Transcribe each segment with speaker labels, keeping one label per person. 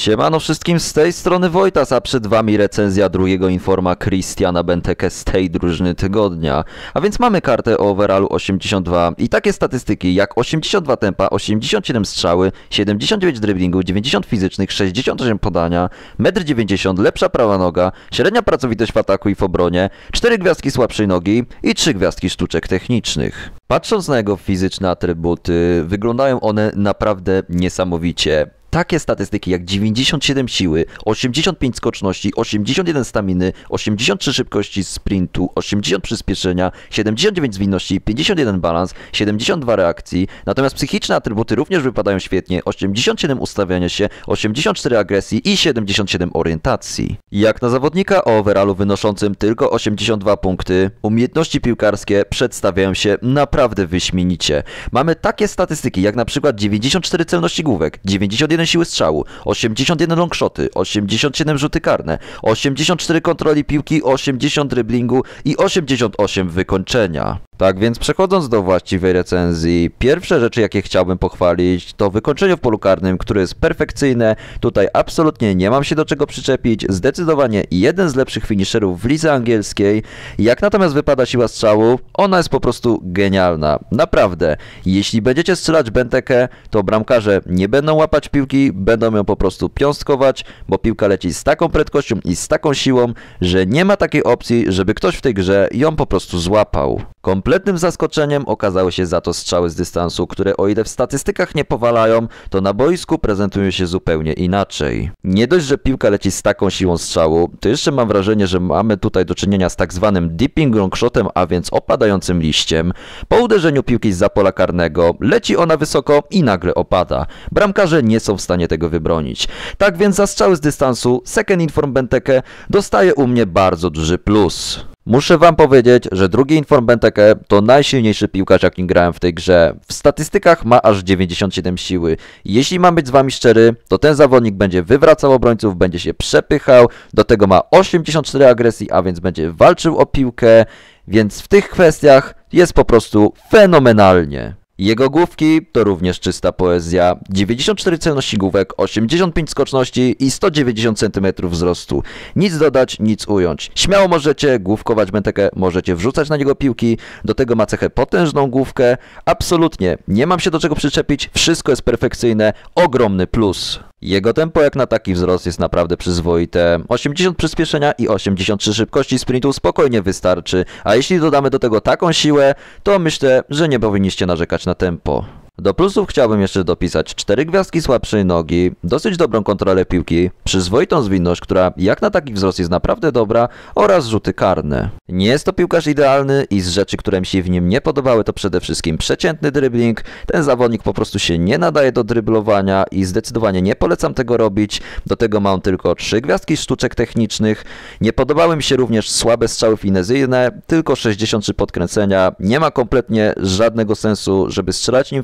Speaker 1: Siemano wszystkim z tej strony Wojtas, a przed wami recenzja drugiego informa Christiana Benteke z tej drużyny tygodnia. A więc mamy kartę o overallu 82 i takie statystyki jak 82 tempa, 87 strzały, 79 driblingu, 90 fizycznych, 68 podania, 1,90 m, lepsza prawa noga, średnia pracowitość w ataku i w obronie, 4 gwiazdki słabszej nogi i 3 gwiazdki sztuczek technicznych. Patrząc na jego fizyczne atrybuty, wyglądają one naprawdę niesamowicie takie statystyki jak 97 siły, 85 skoczności, 81 staminy, 83 szybkości sprintu, 80 przyspieszenia, 79 zwinności, 51 balans, 72 reakcji. Natomiast psychiczne atrybuty również wypadają świetnie. 87 ustawiania się, 84 agresji i 77 orientacji. Jak na zawodnika o overallu wynoszącym tylko 82 punkty, umiejętności piłkarskie przedstawiają się naprawdę wyśmienicie. Mamy takie statystyki jak na przykład 94 celności główek, 91 siły strzału, 81 longshoty, 87 rzuty karne, 84 kontroli piłki, 80 driblingu i 88 wykończenia. Tak więc przechodząc do właściwej recenzji, pierwsze rzeczy jakie chciałbym pochwalić to wykończenie w polu karnym, które jest perfekcyjne. Tutaj absolutnie nie mam się do czego przyczepić. Zdecydowanie jeden z lepszych finisherów w lidze angielskiej. Jak natomiast wypada siła strzału, ona jest po prostu genialna. Naprawdę. Jeśli będziecie strzelać bentekę, to bramkarze nie będą łapać piłki, będą ją po prostu piąstkować, bo piłka leci z taką prędkością i z taką siłą, że nie ma takiej opcji, żeby ktoś w tej grze ją po prostu złapał. Kompletnym zaskoczeniem okazały się za to strzały z dystansu, które o ile w statystykach nie powalają, to na boisku prezentują się zupełnie inaczej. Nie dość, że piłka leci z taką siłą strzału, to jeszcze mam wrażenie, że mamy tutaj do czynienia z tak zwanym dipping longshotem, a więc opadającym liściem. Po uderzeniu piłki z pola karnego leci ona wysoko i nagle opada. Bramkarze nie są w stanie tego wybronić. Tak więc za strzały z dystansu Second Inform Benteke dostaje u mnie bardzo duży plus. Muszę wam powiedzieć, że drugi Inform Benteke to najsilniejszy piłkarz jakim grałem w tej grze. W statystykach ma aż 97 siły. Jeśli mam być z wami szczery, to ten zawodnik będzie wywracał obrońców, będzie się przepychał, do tego ma 84 agresji, a więc będzie walczył o piłkę, więc w tych kwestiach jest po prostu fenomenalnie. Jego główki to również czysta poezja. 94 celności główek, 85 skoczności i 190 cm wzrostu. Nic dodać, nic ująć. Śmiało możecie główkować Bentekę, możecie wrzucać na niego piłki. Do tego ma cechę potężną główkę. Absolutnie, nie mam się do czego przyczepić. Wszystko jest perfekcyjne. Ogromny plus. Jego tempo jak na taki wzrost jest naprawdę przyzwoite. 80 przyspieszenia i 83 szybkości sprintu spokojnie wystarczy, a jeśli dodamy do tego taką siłę, to myślę, że nie powinniście narzekać na tempo. Do plusów chciałbym jeszcze dopisać 4 gwiazdki słabszej nogi, dosyć dobrą kontrolę piłki, przyzwoitą zwinność, która jak na taki wzrost jest naprawdę dobra oraz rzuty karne. Nie jest to piłkarz idealny i z rzeczy, które mi się w nim nie podobały to przede wszystkim przeciętny dribbling. Ten zawodnik po prostu się nie nadaje do dryblowania i zdecydowanie nie polecam tego robić. Do tego mam tylko 3 gwiazdki sztuczek technicznych. Nie podobały mi się również słabe strzały finezyjne, tylko 63 podkręcenia. Nie ma kompletnie żadnego sensu, żeby strzelać nim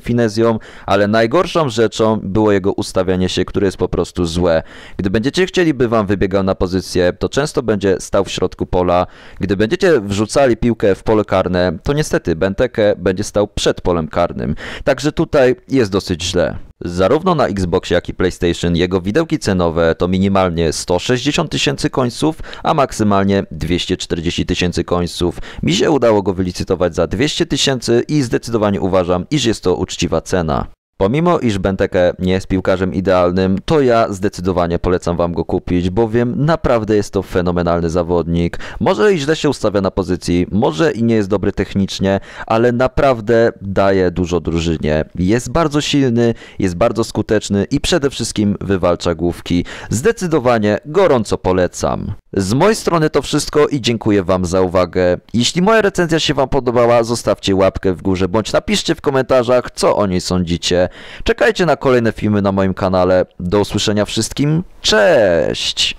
Speaker 1: ale najgorszą rzeczą było jego ustawianie się, które jest po prostu złe. Gdy będziecie chcieli, by wam wybiegał na pozycję, to często będzie stał w środku pola. Gdy będziecie wrzucali piłkę w pole karne, to niestety Benteke będzie stał przed polem karnym. Także tutaj jest dosyć źle. Zarówno na Xboxie, jak i PlayStation jego widełki cenowe to minimalnie 160 tysięcy końców, a maksymalnie 240 tysięcy końców. Mi się udało go wylicytować za 200 tysięcy i zdecydowanie uważam, iż jest to uczciwa cena. Pomimo iż Benteke nie jest piłkarzem idealnym, to ja zdecydowanie polecam wam go kupić, bowiem naprawdę jest to fenomenalny zawodnik. Może źle się ustawia na pozycji, może i nie jest dobry technicznie, ale naprawdę daje dużo drużynie. Jest bardzo silny, jest bardzo skuteczny i przede wszystkim wywalcza główki. Zdecydowanie gorąco polecam. Z mojej strony to wszystko i dziękuję wam za uwagę. Jeśli moja recenzja się wam podobała, zostawcie łapkę w górze bądź napiszcie w komentarzach, co o niej sądzicie. Czekajcie na kolejne filmy na moim kanale. Do usłyszenia wszystkim. Cześć!